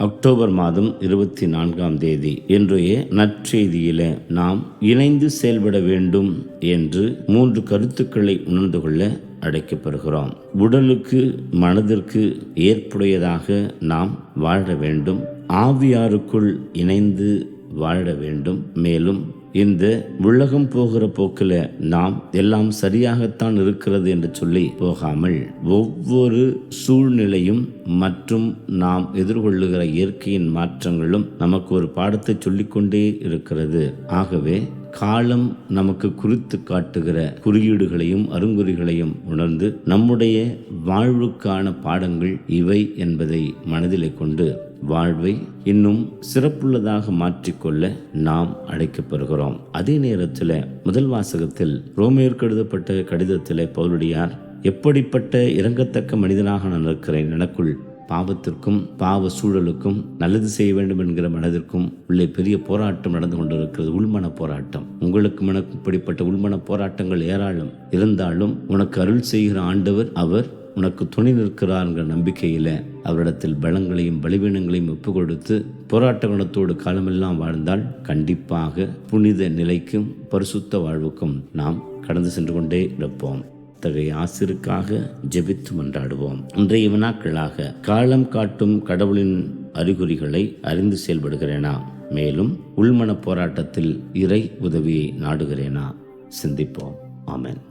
October மாதம் இருபத்தி நான்காம் தேதி. இன்றைய நற்செய்தியில நாம் இணைந்து செயல்பட வேண்டும் என்று மூன்று கருத்துக்களை உணர்ந்து கொள்ள அழைக்கப்படுகிறோம். உடலுக்கு மனதிற்கு ஏற்புடையதாக நாம் வாழ வேண்டும். ஆவியாருக்குள் இணைந்து வாழ வேண்டும். மேலும் இந்த உலகம் போகிற போக்கில் நாம் எல்லாம் சரியாகத்தான் இருக்கிறது என்று சொல்லி போகாமல் ஒவ்வொரு சூழ்நிலையும் மற்றும் நாம் எதிர்கொள்ளுகிற இயற்கையின் மாற்றங்களும் நமக்கு ஒரு பாடத்தை சொல்லிக்கொண்டே இருக்கிறது. ஆகவே காலம் நமக்கு குறித்து காட்டுகிற குறியீடுகளையும் அருங்குறிகளையும் உணர்ந்து நம்முடைய வாழ்வுக்கான பாடங்கள் இவை என்பதை மனதிலே கொண்டு வாழ்வை இன்னும் சிறப்புள்ளதாக மாற்றிக்கொள்ள நாம் அழைக்கப்படுகிறோம். அதே நேரத்தில் முதல் வாசகத்தில் ரோமியருக்கு எழுதப்பட்ட கடிதத்தில் பவுலடியார் எப்படிப்பட்ட இறங்கத்தக்க மனிதனாக நான் இருக்கிறேன்? எனக்குள் பாவத்திற்கும் பாவ சூழலுக்கும் நல்லது செய்ய வேண்டும் என்கிற மனதிற்கும் உள்ளே பெரிய போராட்டம் நடந்து கொண்டிருக்கிறது. உள்மன போராட்டம். உங்களுக்கு எனக்கு இப்படிப்பட்ட உள்மன போராட்டங்கள் ஏராளம் இருந்தாலும் உனக்கு அருள் செய்கிற ஆண்டவர் அவர் உனக்கு துணி நிற்கிறார்ங்கிற நம்பிக்கையில் அவரிடத்தில் பலங்களையும் பலவீனங்களையும் ஒப்பு கொடுத்து போராட்ட குணத்தோடு காலமெல்லாம் வாழ்ந்தால் கண்டிப்பாக புனித நிலைக்கும் பரிசுத்த வாழ்வுக்கும் நாம் கடந்து சென்று கொண்டே இருப்போம். அத்தகைய ஆசிருக்காக ஜெபித்து மன்றாடுவோம். இன்றைய வினாக்களாக காலம் காட்டும் கடவுளின் அறிகுறிகளை அறிந்து செயல்படுகிறேனா? மேலும் உள்மன போராட்டத்தில் இறை உதவியை நாடுகிறேனா? சிந்திப்போம். ஆமேன்.